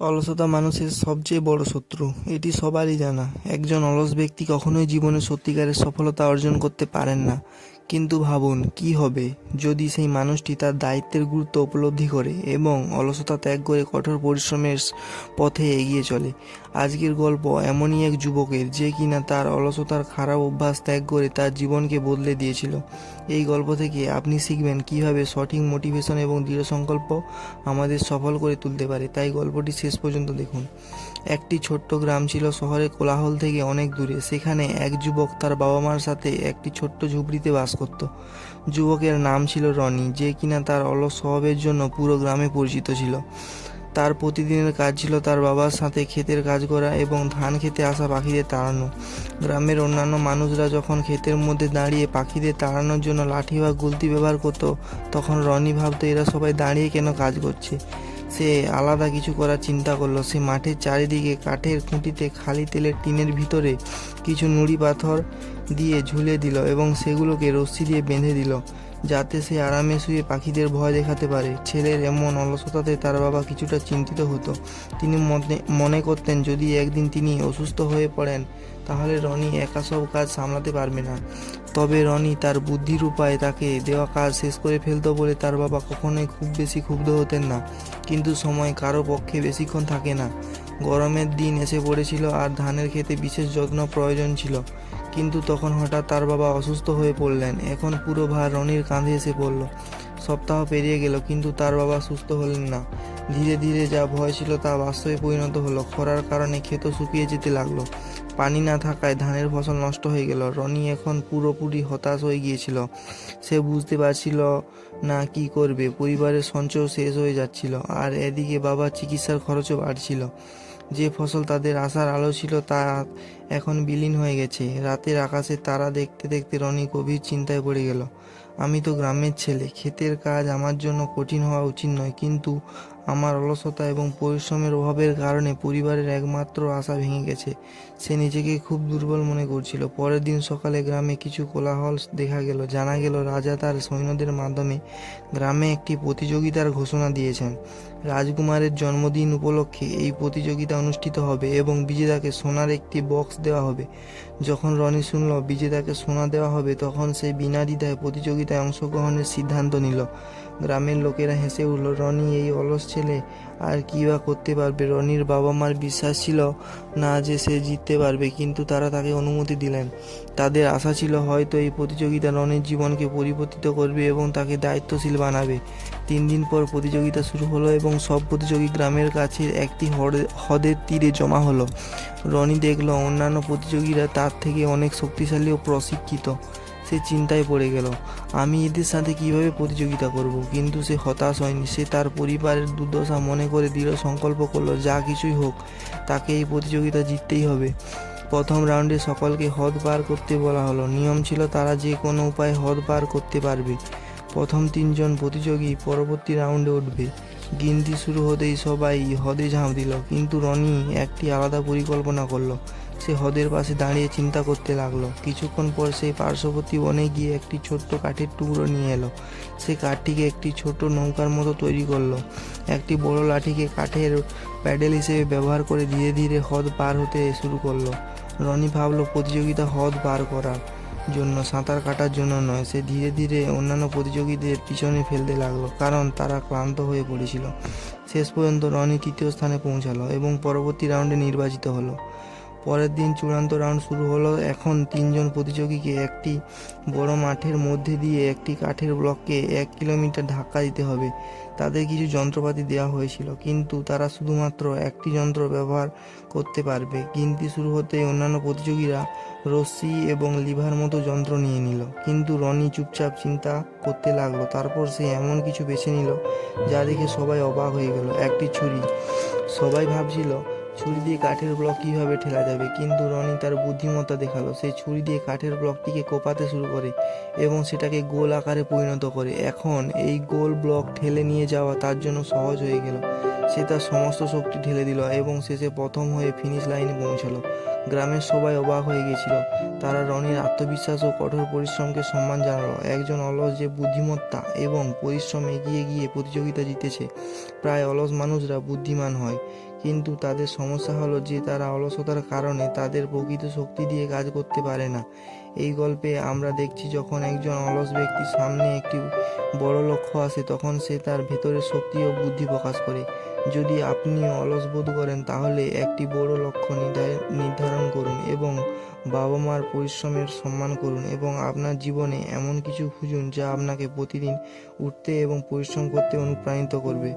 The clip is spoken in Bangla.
অলসতা মানুষের সবচেয়ে বড় শত্রু। এটি সবারই জানা। একজন অলস ব্যক্তি কখনোই জীবনে সত্যিকারের সফলতা অর্জন করতে পারেন না। কিন্তু ভাবুন, কি হবে যদি সেই মানুষটি তার দায়িত্বের গুরুত্ব উপলব্ধি করে এবং অলসতা ত্যাগ করে কঠোর পরিশ্রমের পথে এগিয়ে চলে। আজকের গল্প এমনই এক যুবকের যে কিনা তার অলসতার খারাপ অভ্যাস ত্যাগ করে তার জীবনকে বদলে দিয়েছিল। এই গল্প থেকে আপনি শিখবেন কীভাবে সঠিক মোটিভেশন এবং দৃঢ় সংকল্প আমাদের সফল করে তুলতে পারে। তাই গল্পটি শেষ পর্যন্ত দেখুন। একটি ছোট্ট গ্রাম ছিল শহরের কোলাহল থেকে অনেক দূরে। সেখানে এক যুবক তার বাবা মার সাথে একটি ছোট্ট ঝুপড়িতে বাস করত। যুবকের নাম ছিল রনি, যে কিনা তার অলস স্বভাবের জন্য পুরো গ্রামে পরিচিত ছিল। তার প্রতিদিনের কাজ ছিল তার বাবার সাথে ক্ষেতের কাজ করা এবং ধান খেতে আসা পাখিদের তাড়ানো। গ্রামের অন্যান্য মানুষরা যখন ক্ষেতের মধ্যে দাঁড়িয়ে পাখিদের তাড়ানোর জন্য লাঠি বা গুলতি ব্যবহার করতো, তখন রনি ভাবতো এরা সবাই দাঁড়িয়ে কেন কাজ করছে? সে আলাদা কিছু করার চিন্তা করল। সে মাঠের চারিদিকে কাঠের খুঁটিতে খালি তেলের টিনের ভিতরে কিছু নুড়ি পাথর দিয়ে ঝুলে দিল এবং সেগুলোকে রশ্মি দিয়ে বেঁধে দিল, যাতে সে আরামে শুয়ে পাখিদের ভয় দেখাতে পারে। ছেলের এমন অলসতাতে তার বাবা কিছুটা চিন্তিত হতো। তিনি মনে করতেন, যদি একদিন তিনি অসুস্থ হয়ে পড়েন, তাহলে রনি একা সব কাজ সামলাতে পারবে না। তবে রনি তার বুদ্ধির উপায় তাকে দেওয়া কাজ শেষ করে ফেলতো বলে তার বাবা কখনোই খুব বেশি ক্ষুব্ধ হতেন না। কিন্তু সময় কারও পক্ষে বেশিক্ষণ থাকে না। গরমের দিন এসে পড়েছিল আর ধানের ক্ষেতে বিশেষ যত্ন প্রয়োজন ছিল। কিন্তু তখন হঠাৎ তার বাবা অসুস্থ হয়ে পড়লেন। এখন পুরো ভার রনির কাঁধে এসে পড়ল। সপ্তাহ পেরিয়ে গেল, কিন্তু তার বাবা সুস্থ হলেন না। ধীরে ধীরে যা ভয় ছিল তা বাস্তবে পরিণত হলো। খরার কারণে ক্ষেত শুকিয়ে যেতে লাগল। পানি না থাকায় ধানের ফসল নষ্ট হয়ে গেল। রনি এখন পুরোপুরি হতাশ হয়ে গিয়েছিল। সে বুঝতে পারছিল না কি করবে। পরিবারের সঞ্চয় শেষ হয়ে যাচ্ছিল। আর এদিকে বাবা চিকিৎসার খরচও বাড়ছিল। যে ফসল তাদের আসার আলো ছিল তা এখন বিলীন হয়ে গেছে। রাতের আকাশে তারা দেখতে দেখতে রনি গভীর চিন্তায় পড়ে গেল। আমি তো গ্রামের ছেলে, ক্ষেতের কাজ আমার জন্য কঠিন হওয়া উচিত নয়, কিন্তু আমার অলসতা এবং পরিশ্রমের অভাবের কারণে পরিবারের একমাত্র আশা ভেঙে গেছে। সে নিজেকে খুব দুর্বল মনে করছিল। পরের দিন সকালে গ্রামে কিছু কোলাহল দেখা গেল। জানা গেল, রাজা তার সৈন্যদের মাধ্যমে গ্রামে একটি প্রতিযোগিতার ঘোষণা দিয়েছেন। রাজকুমারের জন্মদিন উপলক্ষে এই প্রতিযোগিতা অনুষ্ঠিত হবে এবং বিজেতাকে সোনার একটি বক্স দেওয়া হবে। যখন রনি শুনল বিজেতাকে সোনা দেওয়া হবে, তখন সে বিনা দ্বিধায় প্রতিযোগিতায় অংশগ্রহণের সিদ্ধান্ত নিল। গ্রামের লোকেরা হেসে উঠল, রনি, এই অলস ছেলে। আর কী বা করতে পারবে? রনির বাবা মার বিশ্বাস ছিল না যে সে জিততে পারবে, কিন্তু তারা তাকে অনুমতি দিলেন। তাদের আশা ছিল হয়তো এই প্রতিযোগিতা রনির জীবনকে পরিবর্তিত করবে এবং তাকে দায়িত্বশীল বানাবে। তিন দিন পর প্রতিযোগিতা শুরু হলো এবং সব প্রতিযোগী গ্রামের কাছে একটি হ্রদে- হ্রদের তীরে জমা হলো। রনি দেখল অন্যান্য প্রতিযোগীরা তার থেকে অনেক শক্তিশালী ও প্রশিক্ষিত। সে চিন্তায় পড়ে গেল। আমি এদের সাথে কীভাবে প্রতিযোগিতা করব? কিন্তু সে হতাশ হয়নি। সে তার পরিবারের দুর্দশা মনে করে দৃঢ় সংকল্প করল, যা কিছুই হোক, তাকে এই প্রতিযোগিতা জিততেই হবে। প্রথম রাউন্ডে সকলকে হদ পার করতে বলা হলো। নিয়ম ছিল তারা যে কোনো উপায়ে হদ পার করতে পারবে। প্রথম তিনজন প্রতিযোগী পরবর্তী রাউন্ডে উঠবে। গিনতি শুরু হতেই সবাই হদে ঝাঁপ দিল, কিন্তু রনি একটি আলাদা পরিকল্পনা করল। সে হ্রদের পাশে দাঁড়িয়ে চিন্তা করতে লাগল। কিছুক্ষণ পর সেই পার্শ্ববর্তী বনে গিয়ে একটি ছোট্ট কাঠের টুকরো নিয়ে এলো। সে কাঠটিকে একটি ছোট নৌকার মতো তৈরি করল। একটি বড় লাঠিকে কাঠের প্যাডেল হিসেবে ব্যবহার করে ধীরে ধীরে হ্রদ পার হতে শুরু করল। রনি ভাবলো, প্রতিযোগিতা হ্রদ পার করার জন্য, সাঁতার কাটার জন্য নয়। সে ধীরে ধীরে অন্যান্য প্রতিযোগীদের পিছনে ফেলতে লাগল, কারণ তারা ক্লান্ত হয়ে পড়েছিল। শেষ পর্যন্ত রনি তৃতীয় স্থানে পৌঁছালো এবং পরবর্তী রাউন্ডে নির্বাচিত হলো। পরের দিন চূড়ান্ত রাউন্ড শুরু হলো। এখন তিনজন প্রতিযোগীকে একটি বড় মাঠের মধ্যে দিয়ে একটি কাঠের ব্লককে এক কিলোমিটার ধাক্কা দিতে হবে। তাদের কিছু যন্ত্রপাতি দেওয়া হয়েছিল, কিন্তু তারা শুধুমাত্র একটি যন্ত্র ব্যবহার করতে পারবে। গিনতি শুরু হতে অন্যান্য প্রতিযোগীরা রশ্মি এবং লিভার মতো যন্ত্র নিয়ে নিল, কিন্তু রনি চুপচাপ চিন্তা করতে লাগল। তারপর সে এমন কিছু বেছে নিল, যা দেখে সবাই অবাক হয়ে গেল। একটি ছুরি, সবাই ভাবছিল ছুরি দিয়ে কাঠের ব্লক কীভাবে ঠেলা যাবে? কিন্তু রনি তার বুদ্ধিমত্তা দেখাল। সে ছুরি দিয়ে কাঠের ব্লকটিকে কোপাতে শুরু করে এবং সেটাকে গোল আকারে পরিণত করে। এখন এই গোল ব্লক ঠেলে নিয়ে যাওয়া তার জন্য সহজ হয়ে গেল। সে তার সমস্ত শক্তি ঢেলে দিল এবং শেষে প্রথম হয়ে ফিনিশ লাইনে পৌঁছালো। গ্রামের সবাই অবাক হয়ে গেছিল। তারা রনির আত্মবিশ্বাস ও কঠোর পরিশ্রমকে সম্মান জানালো। একজন অলস যে বুদ্ধিমত্তা এবং পরিশ্রম এগিয়ে গিয়ে প্রতিযোগিতা জিতেছে, প্রায় অলস মানুষরা বুদ্ধিমান হয়। কিন্তু তাদের সমস্যা হলো যে তারা অলসতার কারণে তাদের প্রকৃত শক্তি দিয়ে কাজ করতে পারে না। এই গল্পে আমরা দেখছি যখন একজন অলস ব্যক্তির সামনে একটি বড় লক্ষ্য আসে, তখন সে তার ভেতরের শক্তি ও বুদ্ধি প্রকাশ করে। যদি আপনি অলস বোধ করেন, তাহলে একটি বড় লক্ষ্য নির্ধার- নির্ধারণ করুন এবং বাবা মার পরিশ্রমের সম্মান করুন এবং আপনার জীবনে এমন কিছু খুঁজুন যা আপনাকে প্রতিদিন উঠতে এবং পরিশ্রম করতে অনুপ্রাণিত করবে।